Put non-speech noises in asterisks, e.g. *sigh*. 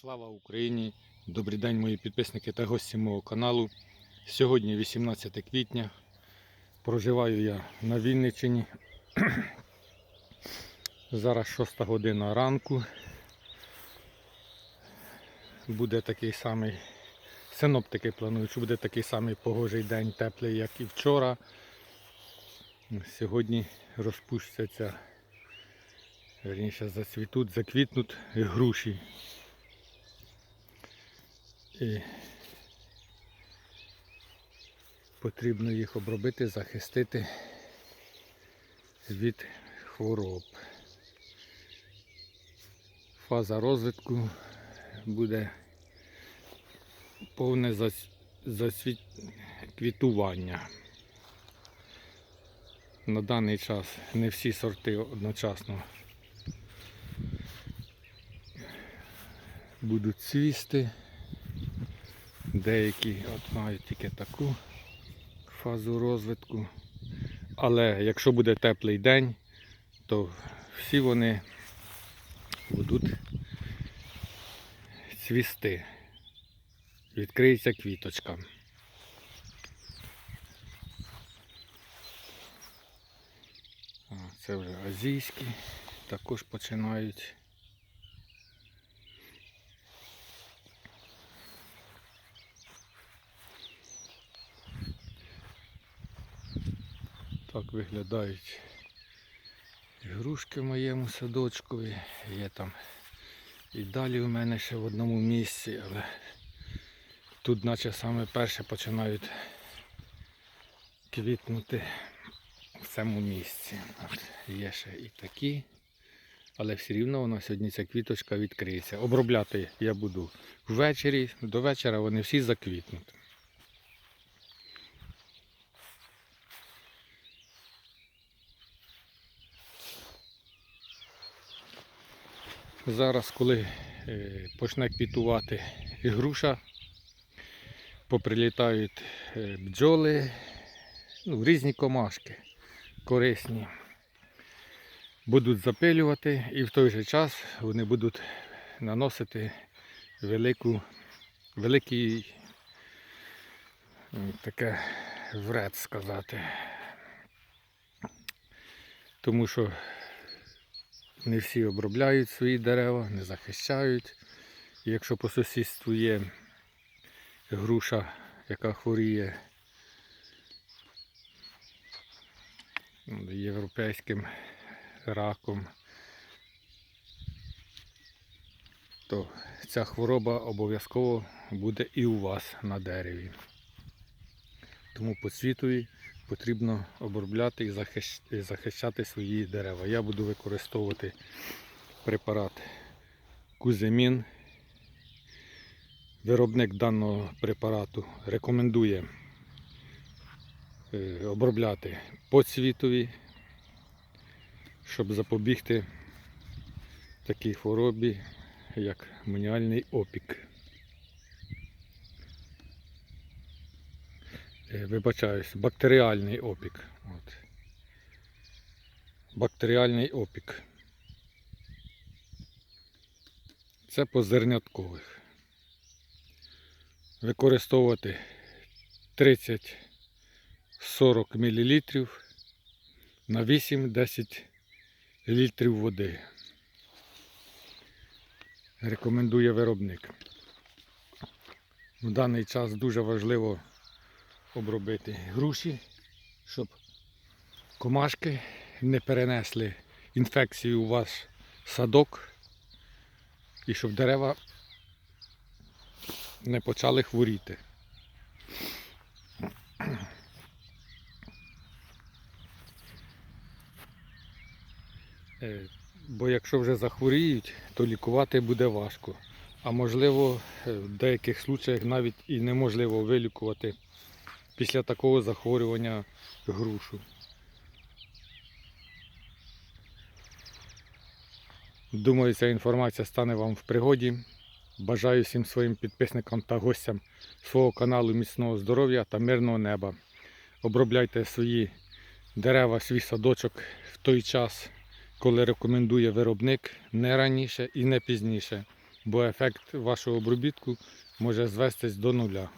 Слава Україні! Добрий день, мої підписники та гості мого каналу. Сьогодні 18 квітня. Проживаю я на Вінниччині. *clears throat* Зараз 6 година ранку. Буде такий самий. Синоптики планують, що буде такий самий погожий день, теплий, як і вчора. Сьогодні розпустяться, верніше зацвітуть, заквітнуть груші. І потрібно їх обробити, захистити від хвороб. Фаза розвитку буде повне зас- засвіт... На даний час не всі сорти одночасно будуть цвісти. Деякі от мають тільки таку фазу розвитку. Але якщо буде теплий день, то всі вони будуть цвісти. Відкриється квіточка. Це вже азійські, також починають. Так виглядають ігрушки в моєму садочкові. Є там і далі у мене ще в одному місці, але тут наче саме перше починають квітнути в цьому місці. Є ще і такі, але все рівно вона сьогодні ця квіточка відкриється. Обробляти я буду ввечері, до вечора вони всі заквітнуть. Зараз, коли е, почне квітувати груша, поприлітають е, бджоли, ну, різні комашки корисні. Будуть запилювати і в той же час вони будуть наносити велику, великий таке вред сказати. Тому що не всі обробляють свої дерева, не захищають. Якщо по сусідству є груша, яка хворіє європейським раком, то ця хвороба обов'язково буде і у вас на дереві. Тому по світові потрібно обробляти і захищати свої дерева. Я буду використовувати препарат Куземін. Виробник даного препарату рекомендує е, обробляти по цвітові, щоб запобігти такій хворобі, як маніальний опік. Вибачаюсь, бактеріальний опік. От. Бактеріальний опік. Це по зерняткових. Використовувати 30-40 мл на 8-10 літрів води. Рекомендує виробник. В даний час дуже важливо обробити груші, щоб комашки не перенесли інфекцію у ваш садок і щоб дерева не почали хворіти. Е, Бо якщо вже захворіють, то лікувати буде важко. А можливо, е, в деяких случаях навіть і неможливо вилікувати після такого захворювання грушу. Думаю, ця інформація стане вам в пригоді. Бажаю всім своїм підписникам та гостям свого каналу міцного здоров'я та мирного неба. Обробляйте свої дерева, свій садочок в той час, коли рекомендує виробник, не раніше і не пізніше. бо ефект вашого обробітку може звестись до нуля.